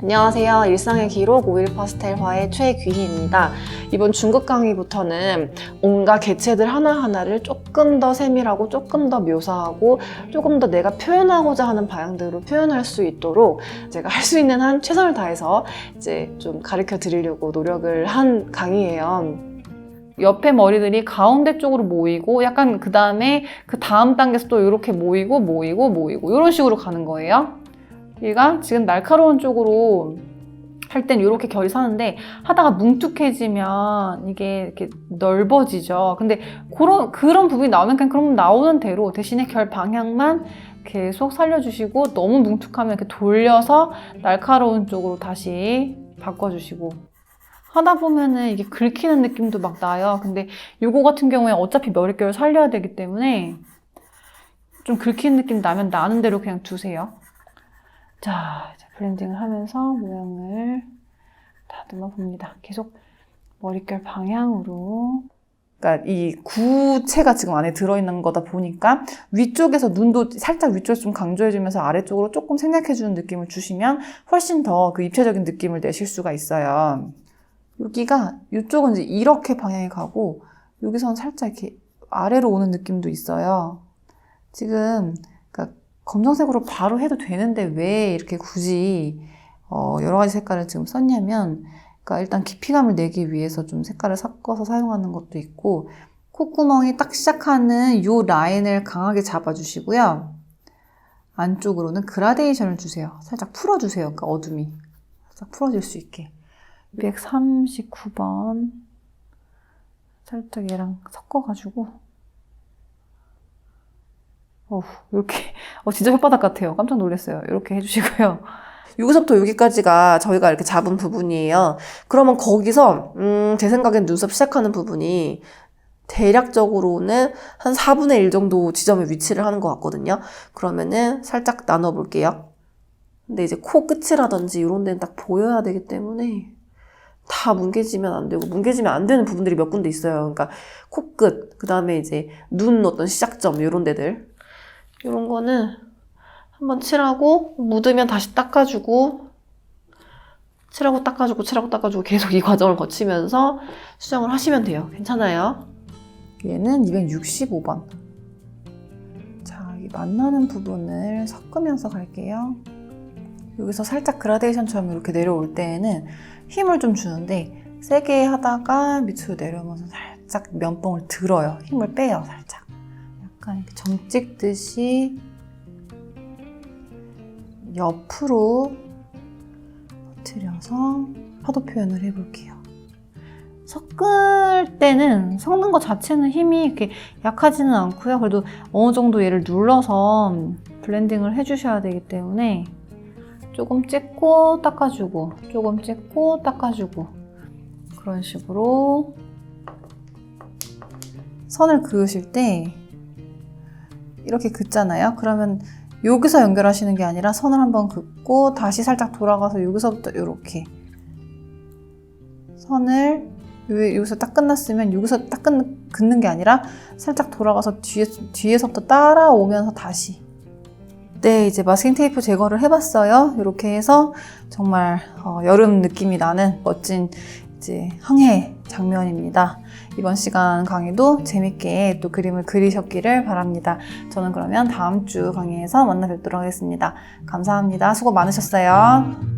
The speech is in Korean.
안녕하세요. 일상의 기록 오일 파스텔화의 최귀희입니다. 이번 중급 강의부터는 온갖 개체들 하나하나를 조금 더 세밀하고 조금 더 묘사하고 조금 더 내가 표현하고자 하는 방향대로 표현할 수 있도록 제가 할 수 있는 한 최선을 다해서 이제 좀 가르쳐 드리려고 노력을 한 강의예요. 옆에 머리들이 가운데 쪽으로 모이고 약간 그 다음에 그 다음 단계에서 또 이렇게 모이고 모이고 모이고 이런 식으로 가는 거예요. 얘가 지금 날카로운 쪽으로 할 땐 이렇게 결이 사는데 하다가 뭉툭해지면 이게 이렇게 넓어지죠. 근데 그런 그런 부분이 나오면 그냥 그럼 나오는 대로 대신에 결 방향만 계속 살려주시고 너무 뭉툭하면 이렇게 돌려서 날카로운 쪽으로 다시 바꿔주시고 하다 보면은 이게 긁히는 느낌도 막 나요. 근데 요거 같은 경우에 어차피 머릿결을 살려야 되기 때문에 좀 긁히는 느낌 나면 나는 대로 그냥 두세요. 자, 이제 블렌딩을 하면서 모양을 다듬어 봅니다. 계속 머릿결 방향으로. 그러니까 이 구체가 지금 안에 들어있는 거다 보니까 위쪽에서 눈도 살짝 위쪽에서 좀 강조해주면서 아래쪽으로 조금 생략해주는 느낌을 주시면 훨씬 더 그 입체적인 느낌을 내실 수가 있어요. 여기가 이쪽은 이제 이렇게 방향이 가고 여기서는 살짝 이렇게 아래로 오는 느낌도 있어요. 지금 검정색으로 바로 해도 되는데 왜 이렇게 굳이 어, 여러 가지 색깔을 지금 썼냐면 그러니까 일단 깊이감을 내기 위해서 좀 색깔을 섞어서 사용하는 것도 있고 콧구멍이 딱 시작하는 이 라인을 강하게 잡아주시고요. 안쪽으로는 그라데이션을 주세요. 살짝 풀어주세요. 그러니까 어둠이 살짝 풀어질 수 있게. 239번 살짝 얘랑 섞어가지고 어후 이렇게 어 진짜 혓바닥 같아요 깜짝 놀랐어요 이렇게 해주시고요 여기서부터 여기까지가 저희가 이렇게 잡은 부분이에요. 그러면 거기서 음, 제 생각엔 눈썹 시작하는 부분이 대략적으로는 한 4분의 1 정도 지점에 위치를 하는 것 같거든요. 그러면은 살짝 나눠볼게요. 근데 이제 코 끝이라든지 이런 데는 딱 보여야 되기 때문에 다 뭉개지면 안 되고 뭉개지면 안 되는 부분들이 몇 군데 있어요. 그러니까 코끝, 그 다음에 이제 눈 어떤 시작점 이런 데들 이런 거는 한번 칠하고 묻으면 다시 닦아주고 칠하고 닦아주고 칠하고 닦아주고 계속 이 과정을 거치면서 수정을 하시면 돼요. 괜찮아요? 얘는 265번 자, 이 만나는 부분을 섞으면서 갈게요 여기서 살짝 그라데이션처럼 이렇게 내려올 때에는 힘을 좀 주는데 세게 하다가 밑으로 내려오면서 살짝 면봉을 들어요 힘을 빼요 살짝 약간 이렇게 점 찍듯이 옆으로 터트려서 파도 표현을 해볼게요. 섞을 때는 섞는 것 자체는 힘이 이렇게 약하지는 않고요. 그래도 어느 정도 얘를 눌러서 블렌딩을 해주셔야 되기 때문에 조금 찍고 닦아주고 조금 찍고 닦아주고 그런 식으로 선을 그으실 때 이렇게 긋잖아요. 그러면 여기서 연결하시는 게 아니라 선을 한번 긋고 다시 살짝 돌아가서 여기서부터 이렇게 선을 요- 여기서 딱 끝났으면 여기서 딱 긋는, 긋는 게 아니라 살짝 돌아가서 뒤에, 뒤에서부터 따라오면서 다시 네 이제 마스킹 테이프 제거를 해봤어요 이렇게 해서 정말 어, 여름 느낌이 나는 멋진 이제 항해 장면입니다. 이번 시간 강의도 재밌게 또 그림을 그리셨기를 바랍니다. 저는 그러면 다음 주 강의에서 만나 뵙도록 하겠습니다. 감사합니다. 수고 많으셨어요